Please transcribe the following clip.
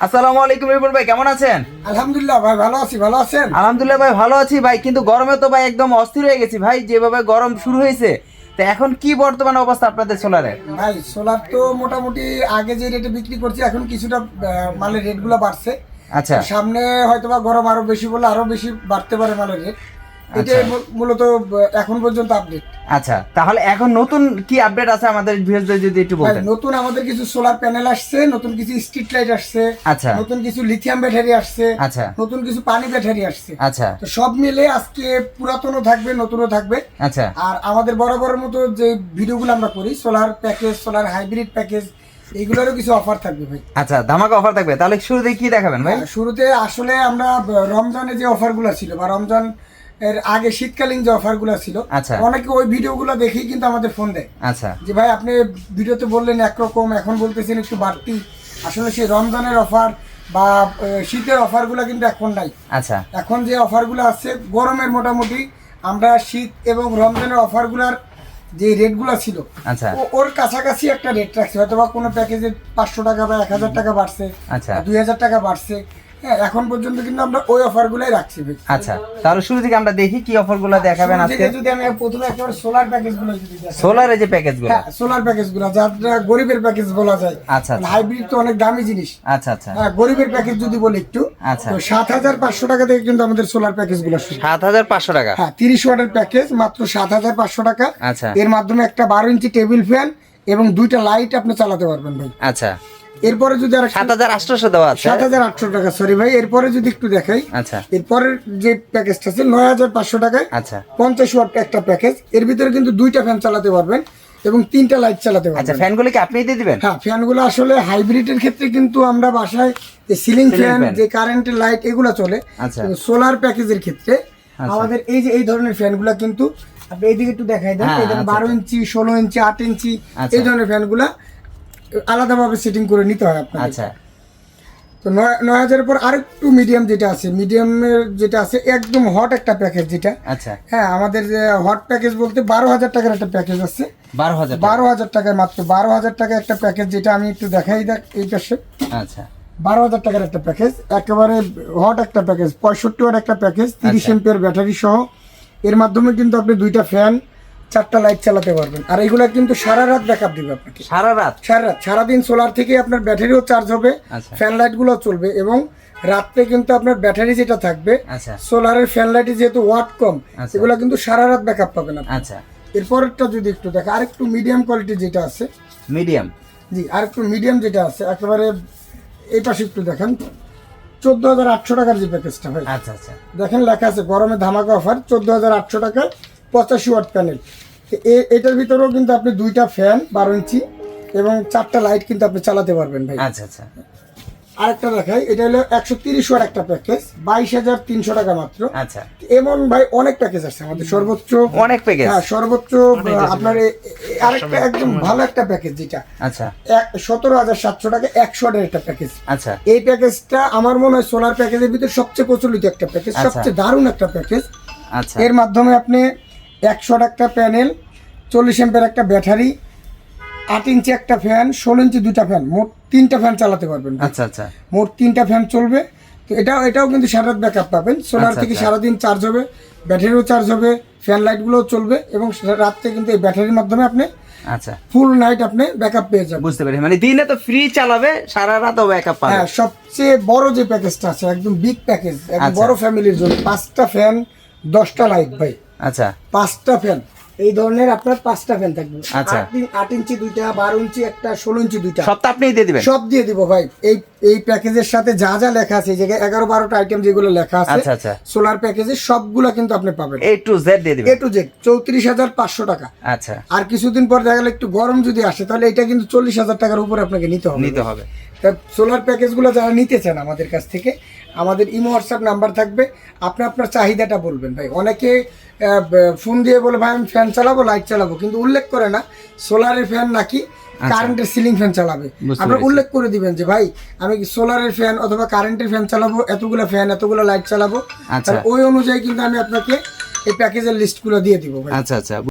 আসসালামু আলাইকুম রিপন ভাই কেমন আছেন? আলহামদুলিল্লাহ ভাই ভালো আছি ভালো আছেন? আলহামদুলিল্লাহ ভাই ভালো আছি ভাই কিন্তু গরমে তো ভাই একদম অস্থির হয়ে গেছি ভাই যেভাবে গরম শুরু হয়েছে তো এখন কি বর্তমান অবস্থা আপনাদের সোলারে ভাই সোলার তো মোটামুটি আগে যে রেটে বিক্রি করছি এখন কিছুটা মালের রেটগুলো বাড়ছে। আচ্ছা। সামনে হয়তোবা গরম আরও বেশি বলে আরও বেশি বাড়তে পারে মালের রেট এটাই মূল- মূলত এখন পর্যন্ত আপডেট আচ্ছা তাহলে এখন নতুন কি আপডেট আছে আমাদের ভিউয়ারদের যদি একটু ভাই বলতেন? নতুন আমাদের কিছু সোলার প্যানেল আসছে নতুন কিছু স্ট্রিট লাইট আসছে আচ্ছা। নতুন কিছু লিথিয়াম ব্যাটারি আসছে আচ্ছা। নতুন কিছু পানি ব্যাটারি আসছে। আচ্ছা। তো সব মিলে আজকে পুরাতনও থাকবে নতুনও থাকবে। আচ্ছা। আর আমাদের বরাবরের মতো যে ভিডিওগুলো আমরা করি solar package solar hybrid package এইগুলোরও কিছু অফার থাকবে ভাই। আচ্ছা ধামাকা অফার থাকবে। তাহলে শুরুতে কি দেখাবেন ভাই? হ্যাঁ, শুরুতে আসলে আমরা রমজানে যে অফারগুলো ছিল বা রমজান এর আগে শীতকালীন যে অফারগুলো ছিল আচ্ছা। অনেকে ওই ভিডিওগুলো দেখেই কিন্তু আমাদের ফোন দেয়। আচ্ছা। যে ভাই আপনি ভিডিওতে বললেন একরকম এখন বলতেছেন একটু বাড়তি। আসলে সেই রমজানের অফার বা শীতের অফারগুলো কিন্তু এখন নাই। আচ্ছা। এখন যে অফারগুলো আছে গরমের মোটামুটি আমরা শীত এবং রমজানের অফারগুলোর যে রেটগুলো ছিল আচ্ছা। ওর কাছাকাছি একটা রেট রাখছে। হয়তো বা কোনো প্যাকেজে পাঁচশো টাকা বা এক হাজার টাকা বাড়ছে আচ্ছা। দুই হাজার টাকা বাড়ছে। হ্যাঁ এখন পর্যন্ত কিন্তু আমরা ওই অফারগুলোই রাখছি আচ্ছা তাহলে শুরু থেকে আমরা দেখি কি অফারগুলো দেখাবেন আজকে। যদি আমি প্রথমে একেবারে সোলার প্যাকেজগুলো যদি যে প্যাকেজগুলো হ্যাঁ সোলার প্যাকেজগুলো যারা গরিবের প্যাকেজ বলা যায়। আচ্ছা, আচ্ছা। হাইব্রিড তো অনেক দামি জিনিস। আচ্ছা আচ্ছা। হ্যাঁ গরিবের প্যাকেজ যদি বলি একটু আচ্ছা। তো সাত হাজার পাঁচশো টাকা থেকে কিন্তু আমাদের সোলার প্যাকেজগুলো শুরু। সাত হাজার পাঁচশো টাকা? হ্যাঁ তিরিশ ওয়াটের প্যাকেজ মাত্র সাত হাজার পাঁচশো টাকা। আচ্ছা। এর মাধ্যমে একটা বারো ইঞ্চি টেবিল ফ্যান এবং দুইটা লাইট আপনি চালাতে পারবেন ভাই। আচ্ছা। এরপরে যদি আর সাত হাজার আটশোশো দেওয়া আছে সাত হাজার আটশো টাকা সরি ভাই এরপরে যদি একটু দেখাই আচ্ছা এরপরের যে প্যাকেজটা আছে নয় হাজার পাঁচশো টাকায় আচ্ছা পঞ্চাশ ওয়াট একটা প্যাকেজ এর ভিতরে কিন্তু দুইটা ফ্যান চালাতে পারবেন এবং তিনটা লাইট চালাতে আচ্ছা পারবেন ফ্যানগুলো কি আপনি দিয়ে দিবেন হ্যাঁ ফ্যানগুলো আসলে হাইব্রিডের ক্ষেত্রে কিন্তু আমরা বাসায় যে সিলিং ফ্যান। যে কারেন্টের লাইট এগুলো চলে আচ্ছা। সোলার প্যাকেজের ক্ষেত্রে আচ্ছা। আমাদের এই যে এই ধরনের ফ্যানগুলো কিন্তু আপনি এইদিকে একটু দেখাই দেন হ্যাঁ, আচ্ছা, বারো ইঞ্চি ষোলো ইঞ্চি আট ইঞ্চি আচ্ছা। এই ধরনের ফ্যানগুলা আলাদাভাবে সেটিং করে নিতে হয় আপনার আচ্ছা। তো নয় হাজারের পর আরেকটু মিডিয়াম যেটা আছে মিডিয়ামের যেটা আছে একদম হট একটা প্যাকেজ যেটা। আচ্ছা। হ্যাঁ আমাদের যে হট প্যাকেজ বলতে বারো হাজার টাকার একটা প্যাকেজ আছে। বারো হাজার। বারো হাজার টাকায় মাত্র বারো হাজার টাকা একটা প্যাকেজ যেটা আমি একটু দেখাই দেখ এই পাশে। আচ্ছা। বারো হাজার টাকার একটা প্যাকেজ একেবারে হট একটা প্যাকেজ পঁয়ষট্টি একটা প্যাকেজ তিরিশ আচ্ছা। ব্যাটারি সহ। এর মাধ্যমে কিন্তু আপনি দুইটা ফ্যান চারটা লাইট চালাতে পারবেন। আর এগুলা কিন্তু সারা রাত ব্যাকআপ দিবে আপনাকে। সারা রাত? সারা রাত। সারাদিন সোলার থেকে আপনার ব্যাটারিও চার্জ হবে আচ্ছা। ফ্যান লাইটগুলো চলবে এবং রাত্রে কিন্তু আপনার ব্যাটারি যেটা থাকবে আচ্ছা। সোলারের ফ্যান লাইটে যেহেতু ওয়াট কম আচ্ছা। এগুলো কিন্তু সারা রাত ব্যাকআপ পাবেন আচ্ছা। এরপরেরটা যদি একটু দেখে আরেকটু মিডিয়াম কোয়ালিটি যেটা আছে। মিডিয়াম জি আরেকটু মিডিয়াম যেটা আছে একেবারে এই পাশে একটু দেখেন। চোদ্দ হাজার আটশো টাকার যে প্যাকেজটা ভাই আচ্ছা আচ্ছা। দেখেন লেখা আছে গরমে ধামাকা অফার চোদ্দ হাজার আটশো টাকা পঁচাশি ওয়াট প্যানেল। এটার ভিতরেও কিন্তু আপনি দুইটা ফ্যান বারো ইঞ্চি এবং চারটা লাইট কিন্তু আপনি চালাতে পারবেন ভাই। আচ্ছা আচ্ছা। আরেকটা দেখাই এটা হলো একশো তিরিশ ওয়াট একটা প্যাকেজ বাইশ হাজার তিনশো টাকা মাত্র। আচ্ছা। এমন ভাই অনেক প্যাকেজ আছে আমাদের সর্বোচ্চ। অনেক প্যাকেজ। হ্যাঁ সর্বোচ্চ আপনার আরেকটা একদম ভালো একটা প্যাকেজ যেটা। আচ্ছা। সতেরো হাজার সাতশো টাকা একশো ওয়াটের একটা প্যাকেজ। আচ্ছা। এই প্যাকেজটা আমার মনে হয় সোলার প্যাকেজের ভিতরে সবচেয়ে প্রচলিত একটা প্যাকেজ আচ্ছা। সবচেয়ে দারুণ একটা প্যাকেজ। আচ্ছা। এর মাধ্যমে আপনি একশো একটা প্যানেল চল্লিশ এম্পের একটা ব্যাটারি আট ইঞ্চি একটা ফ্যান ষোলো ইঞ্চি দুটা ফ্যান মোট তিনটা ফ্যান চালাতে পারবেন। আচ্ছা আচ্ছা। মোট তিনটা ফ্যান চলবে। তো এটাও এটাও কিন্তু সারা রাত ব্যাকআপ পাবেন। সোলার আচ্ছা, থেকে আচ্ছা। সারাদিন চার্জ হবে ব্যাটারিও চার্জ হবে ফ্যান লাইটগুলোও চলবে এবং রাত্রে কিন্তু এই ব্যাটারির মাধ্যমে আপনি আচ্ছা। ফুল নাইট আপনি ব্যাকআপ পেয়ে যাবেন। বুঝতে পারি মানে দিনে তো ফ্রি চালাবে সারা রাতও ব্যাকআপ পাবে। হ্যাঁ সবচেয়ে বড় যে প্যাকেজটা আছে একদম বিগ প্যাকেজ একদম আচ্ছা। বড় ফ্যামিলির জন্য পাঁচটা ফ্যান দশটা লাইট ভাই। আচ্ছা। পাঁচটা ফ্যান এই ধরনের আপনার পাঁচটা ফ্যান থাকবে। আচ্ছা। আট ইঞ্চি দুইটা বারো ইঞ্চি একটা ষোলো ইঞ্চি দুইটা। সবটা আপনিই দিয়ে দিবেন? সব দিয়ে দিব ভাই। এই এই প্যাকেজের সাথে যা যা লেখা আছে এই জায়গায় এগারো বারোটা আইটেম যেগুলো লেখা আছে। সোলার প্যাকেজে সবগুলা কিন্তু আপনি পাবেন। এ টু জেড দিয়ে এ টু জেড চৌত্রিশ হাজার পাঁচশো টাকা। আচ্ছা। আর কিছুদিন পর দেখা গেলে একটু গরম যদি আসে তাহলে এটা কিন্তু চল্লিশ হাজার টাকার উপরে আপনাকে নিতে হবে। নিতে হবে। তা সোলার প্যাকেজগুলো যারা নিতে চান আমাদের কাছ থেকে আমাদের ইমো হোয়াটসঅ্যাপ নাম্বার থাকবে। আপনি আপনার চাহিদাটা বলবেন ভাই। অনেকে ফোন দিয়ে বলে ভাই আমি ফ্যান চালাবো লাইট চালাবো। কিন্তু উল্লেখ করে না সোলারের ফ্যান নাকি কারেন্টের সিলিং ফ্যান চালাবে। আপনার উল্লেখ করে দিবেন যে ভাই আমি সোলারের ফ্যান অথবা কারেন্টের ফ্যান চালাবো? এতগুলো ফ্যান এতগুলো লাইট চালাবো? আচ্ছা। ওই অনুযায়ী কিন্তু আমি আপনাকে এই প্যাকেজের লিস্টগুলো দিয়ে দিব আচ্ছা আচ্ছা।